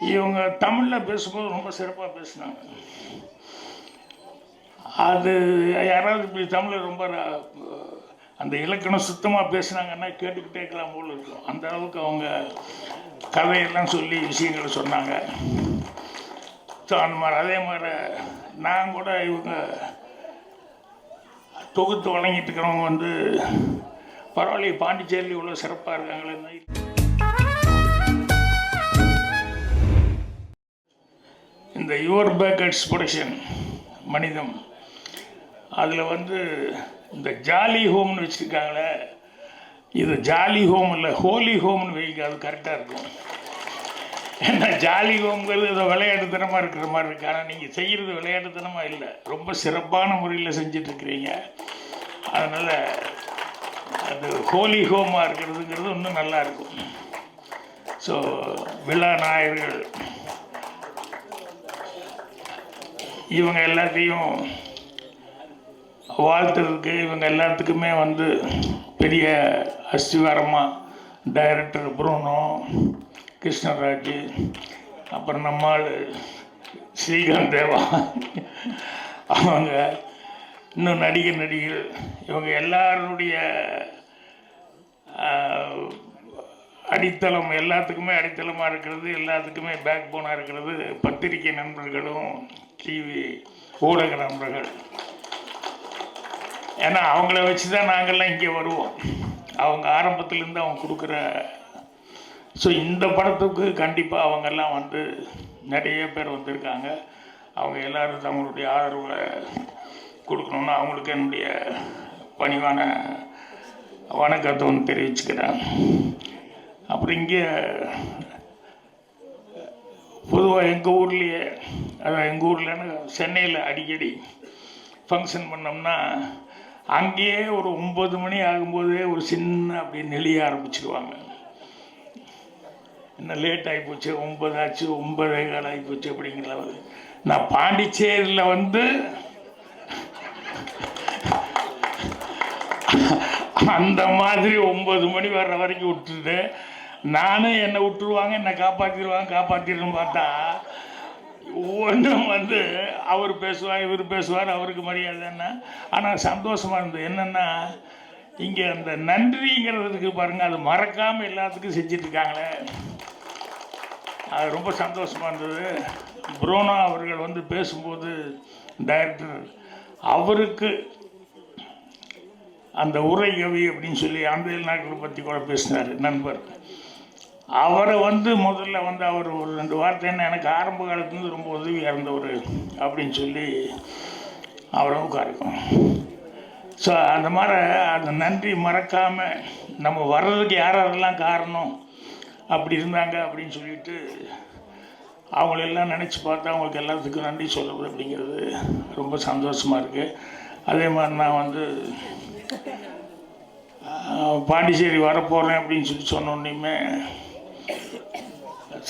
இவங்க தமிழில் பேசும்போது ரொம்ப சிறப்பாக பேசினாங்க. அது யாராவது இப்படி தமிழை ரொம்ப அந்த இலக்கணம் சுத்தமாக பேசுனாங்கன்னா கேட்டுக்கிட்டே இருக்கலாம் போல இருக்கும். அந்த அளவுக்கு அவங்க கதையெல்லாம் சொல்லி விஷயங்களை சொன்னாங்க. ஸோ அந்த மாதிரி அதே மாதிரி நான் கூட இவங்க தொகுத்து வழங்கிட்டு இருக்கிறவங்க வந்து பரவாயில்ல பாண்டிச்சேரியில் இவ்வளோ சிறப்பாக இருக்காங்களே இந்த யுவர் பேக்கர்ஸ் ப்ரொடக்ஷன் மனிதம். அதில் வந்து இந்த ஜாலி ஹோம்னு வச்சுருக்காங்களே இது ஜாலி ஹோம் இல்லை ஹோலி ஹோம்னு வைங்க அது கரெக்டாக இருக்கும். ஏன்னா ஜாலி ஹோம்ங்கிறது ஏதோ விளையாட்டுத்தனமாக இருக்கிற மாதிரி இருக்கு. ஆனால் நீங்கள் செய்கிறது விளையாட்டுத்தனமாக இல்லை. ரொம்ப சிறப்பான முறையில் செஞ்சிட்ருக்கிறீங்க அதனால் அது ஹோலி ஹோமாக இருக்கிறதுங்கிறது இன்னும் நல்லா இருக்கும். ஸோ விழா நாயர்கள் இவங்க எல்லாத்தையும் வாழ்த்துறதுக்கு இவங்க எல்லாத்துக்குமே வந்து பெரிய அஸ்திவாரமாக டைரக்டர் புரோனோ கிருஷ்ணராஜ் அப்புறம் நம்மால் ஸ்ரீகாந்த் தேவா அவங்க இன்னும் நடிகர் நடிகர் இவங்க எல்லாருடைய அடித்தளம் எல்லாத்துக்குமே அடித்தளமாக இருக்கிறது எல்லாத்துக்குமே பேக் போனாக இருக்கிறது பத்திரிகை நண்பர்களும் டிவி ஊடக நண்பர்கள் ஏன்னா அவங்கள வச்சு தான் நாங்கள்லாம் இங்கே வருவோம். அவங்க ஆரம்பத்துலேருந்து அவங்க கொடுக்குற ஸோ இந்த படத்துக்கு கண்டிப்பாக அவங்கெல்லாம் வந்து நிறைய பேர் வந்திருக்காங்க. அவங்க எல்லாரும் தங்களுடைய ஆதரவை கொடுக்கணுன்னு அவங்களுக்கு என்னுடைய பணிவான வணக்கத்தை ஒன்று தெரிவிச்சுக்கிறேன். அப்புறம் இங்கே பொதுவாக எங்கள் ஊர்லேயே அதான் எங்கள் ஊர்லன்னு சென்னையில் அடிக்கடி ஃபங்க்ஷன் பண்ணோம்னா அங்கேயே ஒரு ஒம்பது மணி ஆகும்போதே ஒரு சின்ன அப்படி நெளிய ஆரம்பிச்சிருவாங்க. என்ன லேட் ஆகிப்போச்சு ஒம்பது ஆச்சு ஒன்பதே கால் ஆகிப்போச்சு அப்படிங்கிற நான் பாண்டிச்சேரியில் வந்து அந்த மாதிரி ஒம்பது மணி வர்ற வரைக்கும் விட்டுட்டு நானும் என்னை விட்டுருவாங்க என்னை காப்பாற்றிடுவாங்க காப்பாற்றிடுன்னு பார்த்தா ஒன்றும் வந்து அவர் பேசுவார் இவர் பேசுவார் அவருக்கு மரியாதை என்ன? ஆனால் சந்தோஷமாக இருந்தது. என்னென்னா இங்கே அந்த நன்றிங்கிறதுக்கு பாருங்கள் அது மறக்காமல் எல்லாத்துக்கும் செஞ்சிட்ருக்காங்களே அது ரொம்ப சந்தோஷமாக இருந்தது. புரோனா அவர்கள் வந்து பேசும்போது டைரக்டர் அவருக்கு அந்த உரை கவி அப்படின்னு சொல்லி ஆந்திர நாட்களை பற்றி கூட பேசினார் நண்பர். அவரை வந்து முதல்ல வந்து அவர் ஒரு ரெண்டு வார்த்தை என்ன எனக்கு ஆரம்ப காலத்துலேருந்து ரொம்ப உதவியாக இருந்தவர் அப்படின்னு சொல்லி அவரை உட்காருக்கும். ஸோ அந்த மாதிரி அந்த நன்றி மறக்காமல் நம்ம வர்றதுக்கு யார் யாரெல்லாம் காரணம் அப்படி இருந்தாங்க அப்படின்னு சொல்லிட்டு அவங்களெல்லாம் நினச்சி பார்த்தா அவங்களுக்கு எல்லாத்துக்கும் நன்றி சொல்லுவது அப்படிங்கிறது ரொம்ப சந்தோஷமாக இருக்குது அதே மாதிரி நான் வந்து பாண்டிச்சேரி வரப்போகிறேன் அப்படின்னு சொல்லி சொன்னோன்னையுமே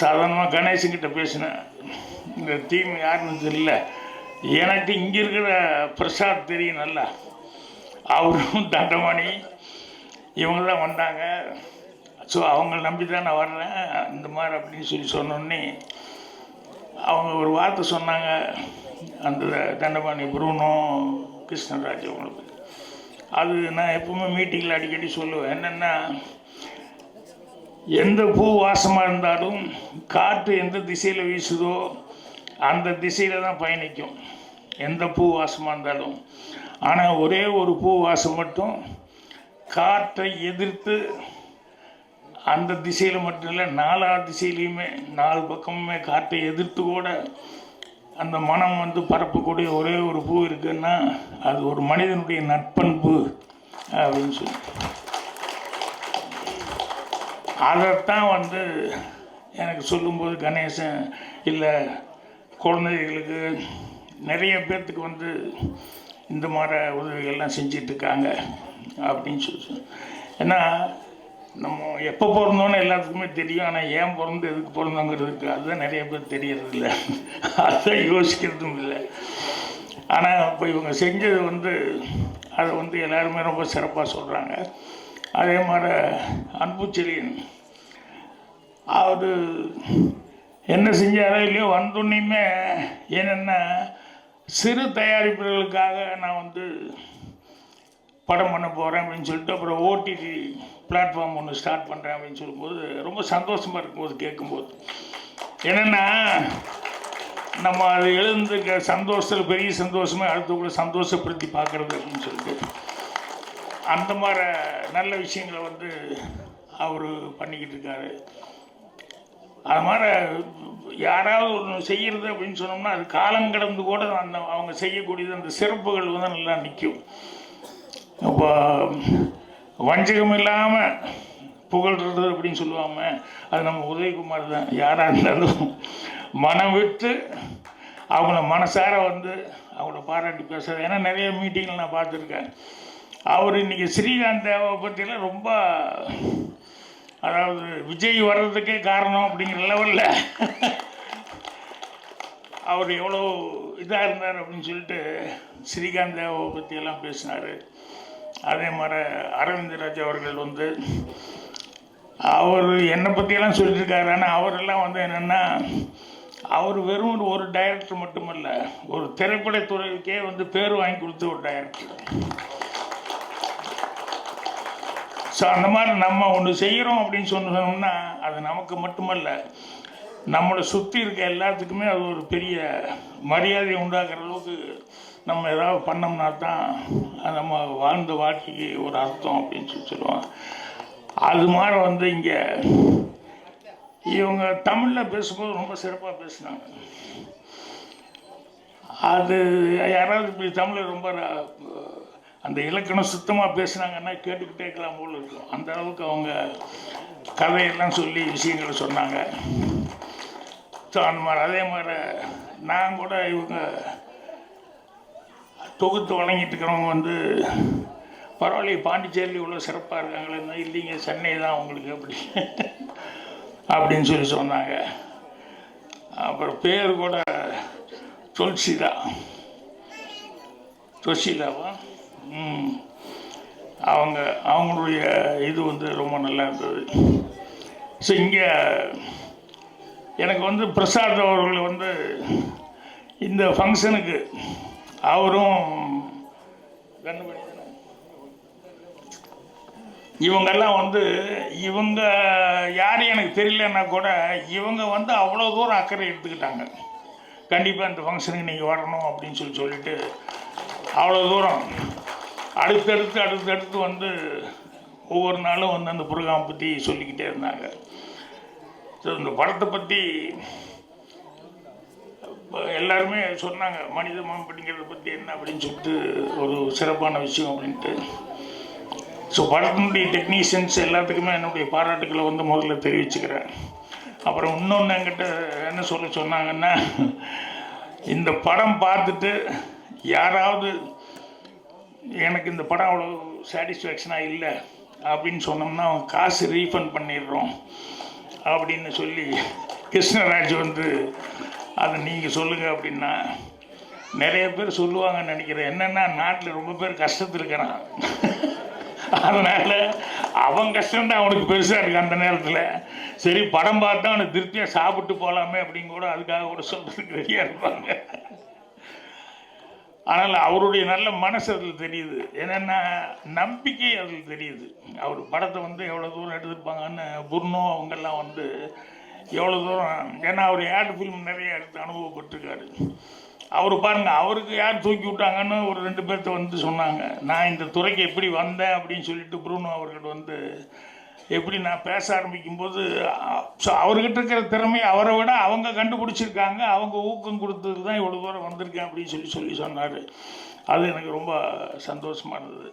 சாதாரணமாக கணேசன்கிட்ட பேசினேன். இந்த டீம் யாருன்னு தெரியல. எனக்கு இங்கே இருக்கிற பிரசாத் தெரியும் நல்லா. அவரும் தண்டமணி இவங்க தான் வந்தாங்க. ஸோ அவங்கள நம்பி தான் நான் வர்றேன். இந்த மாதிரி அப்படின்னு சொல்லி சொன்னோன்னே அவங்க ஒரு வார்த்தை சொன்னாங்க. அந்த தண்டபாணி புரூனோ கிருஷ்ணராஜ் அவங்களுக்கு. அது நான் எப்பவுமே மீட்டிங்கில் அடிக்கடி சொல்லுவேன். என்னென்னா எந்த பூ வாசமாக இருந்தாலும் காற்று எந்த திசையில் வீசுதோ அந்த திசையில் தான் பயணிக்கும். எந்த பூ வாசமாக இருந்தாலும். ஆனால் ஒரே ஒரு பூ வாசம் மட்டும் காற்றை எதிர்த்து அந்த திசையில் மட்டும் இல்லை நாலா திசையிலையுமே நாலு பக்கமுமே காற்றை எதிர்த்து கூட அந்த மனம் வந்து பரப்பக்கூடிய ஒரே ஒரு பூ இருக்குன்னா அது ஒரு மனிதனுடைய நட்பண்பு அப்படின்னு சொல்லி. அதைத்தான் வந்து எனக்கு சொல்லும்போது கணேசன் இல்லை குழந்தைகளுக்கு நிறைய பேர்த்துக்கு வந்து இந்த மாதிரி உதவிகள்லாம் செஞ்சிட்ருக்காங்க அப்படின்னு சொல்லி ஏன்னா நம்ம எப்போ பிறந்தோன்னு எல்லாத்துக்குமே தெரியும். ஆனால் ஏன் பிறந்து எதுக்கு பிறந்தோங்கிறதுக்கு அதுதான் நிறைய பேர் தெரியறதில்ல. அதுதான் யோசிக்கிறதும் இல்லை. ஆனால் இப்போ இவங்க செஞ்சது வந்து அதை வந்து எல்லாருமே ரொம்ப சிறப்பாக சொல்கிறாங்க அதே மாதிரி அன்புச்செழியன். அது என்ன செஞ்சாரோ இல்லையோ வந்தோன்னையுமே என்னென்னா சிறு தயாரிப்புகளுக்காக நான் வந்து படம் பண்ண போகிறேன் அப்படின்னு சொல்லிட்டு அப்புறம் ஓடிடி பிளாட்ஃபார்ம் ஒன்று ஸ்டார்ட் பண்ணுறேன் அப்படின்னு சொல்லும்போது ரொம்ப சந்தோஷமாக இருக்கும்போது கேட்கும்போது என்னென்னா நம்ம அது எழுந்து சந்தோஷத்தில் பெரிய சந்தோஷமே அடுத்த கூட சந்தோஷப்படுத்தி பார்க்குறது அப்படின்னு சொல்லிட்டு அந்த மாதிரி நல்ல விஷயங்களை வந்து அவர் பண்ணிக்கிட்டு இருக்காரு. அது மாதிரி யாராவது ஒன்று செய்கிறது அப்படின்னு சொன்னோம்னா அது காலம் கடந்து கூட அந்த அவங்க செய்யக்கூடியது அந்த சிறப்புகள் வந்து நல்லா நிற்கும் இப்போ வஞ்சகம் இல்லாமல் புகழ்றது அப்படின்னு சொல்லுவாங்க. அது நம்ம உதயகுமார் தான். யாராக இருந்தாலும் மனம் விட்டு அவங்கள மனசார வந்து அவங்கள பாராட்டி பேசுறது. ஏன்னா நிறைய மீட்டிங்கில் நான் பார்த்துருக்கேன். அவர் இன்னைக்கு ஸ்ரீகாந்த் தேவை பற்றிலாம் ரொம்ப அதாவது விஜய் வர்றதுக்கே காரணம் அப்படிங்கிற லெவலில் அவர் எவ்வளோ இதாக இருந்தார் அப்படின்னு சொல்லிட்டு ஸ்ரீகாந்த் தேவை பற்றியெல்லாம் பேசினார். அதே மாதிரி அரவிந்தராஜ் அவர்கள் வந்து அவர் என்னை பற்றியெல்லாம் சொல்லியிருக்காரு. ஆனால் அவரெல்லாம் வந்து என்னென்னா அவர் வெறும் ஒரு டைரக்டர் மட்டுமல்ல ஒரு திரைப்படத்துறைக்கே வந்து பேர் வாங்கி கொடுத்த ஒரு டைரக்டர் ஸோ அந்த மாதிரி நம்ம ஒன்று செய்கிறோம் அப்படின்னு சொன்னோம்னா அது நமக்கு மட்டுமல்ல. நம்மளை சுற்றி இருக்க எல்லாத்துக்குமே அது ஒரு பெரிய மரியாதை உண்டாக்குற அளவுக்கு நம்ம ஏதாவது பண்ணோம்னா தான் அது நம்ம வாழ்ந்த வாழ்க்கைக்கு ஒரு அர்த்தம் அப்படின்னு சொல்லி சொல்லுவோம் அது மாதிரி வந்து இங்கே இவங்க தமிழில் பேசும்போது ரொம்ப சிறப்பாக பேசினாங்க. அது யாராவது இப்படி தமிழை ரொம்ப அந்த இலக்கணம் சுத்தமாக பேசுனாங்கன்னா கேட்டுக்கிட்டே இருக்கலாம் போல இருக்கும். அந்த அளவுக்கு அவங்க கதையெல்லாம் சொல்லி விஷயங்களை சொன்னாங்க. ஸோ அந்த மாதிரி அதே மாதிரி நான் கூட இவங்க தொகுத்து வழங்கிட்டு இருக்கிறவங்க வந்து பரவாயில்லையே பாண்டிச்சேரியில் இவ்வளோ சிறப்பாக இருக்காங்களே இல்லைங்க சென்னை தான் உங்களுக்கு அப்படி அப்படின்னு சொல்லி சொன்னாங்க. அப்புறம் பேர் கூட துளசிதா. துளசிதாவா? அவங்க அவங்களுடைய இது வந்து ரொம்ப நல்லா இருந்தது. ஸோ இங்கே எனக்கு வந்து பிரசாத் அவர்கள் வந்து இந்த ஃபங்க்ஷனுக்கு அவரும் இவங்கெல்லாம் வந்து இவங்க யார் எனக்கு தெரியலன்னா கூட இவங்க வந்து அவ்வளோ தூரம் அக்கறை எடுத்துக்கிட்டாங்க. கண்டிப்பாக இந்த ஃபங்க்ஷனுக்கு நீங்கள் வரணும் அப்படின்னு சொல்லி சொல்லிட்டு அவ்வளோ தூரம் அடுத்தடுத்து அடுத்தடுத்து வந்து ஒவ்வொரு நாளும் வந்து அந்த புருகாம் பற்றி சொல்லிக்கிட்டே இருந்தாங்க. ஸோ இந்த படத்தை பற்றி எல்லாருமே சொன்னாங்க மனித மனம் அப்படிங்கிறத பற்றி என்ன அப்படின்னு சொல்லிட்டு ஒரு சிறப்பான விஷயம் அப்படின்ட்டு. ஸோ படத்தினுடைய டெக்னீஷியன்ஸ் எல்லாத்துக்குமே என்னுடைய பாராட்டுக்களை வந்து முதல்ல தெரிவிச்சுக்கிறேன். அப்புறம் இன்னொன்று என்கிட்ட என்ன சொல்ல சொன்னாங்கன்னா இந்த படம் பார்த்துட்டு யாராவது எனக்கு இந்த படம் அவ்வளோ சாட்டிஸ்ஃபேக்ஷனாக இல்லை அப்படின்னு சொன்னோம்னா அவன் காசு ரீஃபண்ட் பண்ணிடுறோம் அப்படின்னு சொல்லி கிருஷ்ணராஜ் வந்து அதை நீங்கள் சொல்லுங்கள் அப்படின்னா நிறைய பேர் சொல்லுவாங்கன்னு நினைக்கிறேன். என்னென்னா நாட்டில் ரொம்ப பேர் கஷ்டத்தில் இருக்கிறான் அதனால் அவன் கஷ்டம்தான் அவனுக்கு பெருசாக இருக்குது அந்த நேரத்தில். சரி படம் பார்த்தா அவனுக்கு திருப்தியாக சாப்பிட்டு போகலாமே அப்படின்னு கூட அதுக்காக கூட சொல்கிறதுக்கு ரெடியாக இருப்பாங்க. ஆனால் அவருடைய நல்ல மனசு அதில் தெரியுது. என்னென்னா நம்பிக்கை அதில் தெரியுது. அவர் படத்தை வந்து எவ்வளோ தூரம் எடுத்திருப்பாங்கன்னு புர்னோ அவங்கெல்லாம் வந்து எவ்வளோ தூரம் ஏன்னா அவர் ஏட் ஃபிலிம் நிறைய எடுத்து அனுபவப்பட்டிருக்காரு. அவர் பாருங்கள் அவருக்கு யார் தூக்கி விட்டாங்கன்னு ஒரு ரெண்டு பேர்த்த வந்து சொன்னாங்க. நான் இந்த துறைக்கு எப்படி வந்தேன் அப்படின்னு சொல்லிட்டு புருனோ அவர்கள் வந்து எப்படி நான் பேச ஆரம்பிக்கும்போது ஸோ அவர்கிட்ட இருக்கிற திறமை அவரை விட அவங்க கண்டுபிடிச்சிருக்காங்க. அவங்க ஊக்கம் கொடுத்தது தான் இவ்வளோ தூரம் வந்திருக்கேன் அப்படின்னு சொல்லி சொல்லி சொன்னார். அது எனக்கு ரொம்ப சந்தோஷமாக இருந்தது.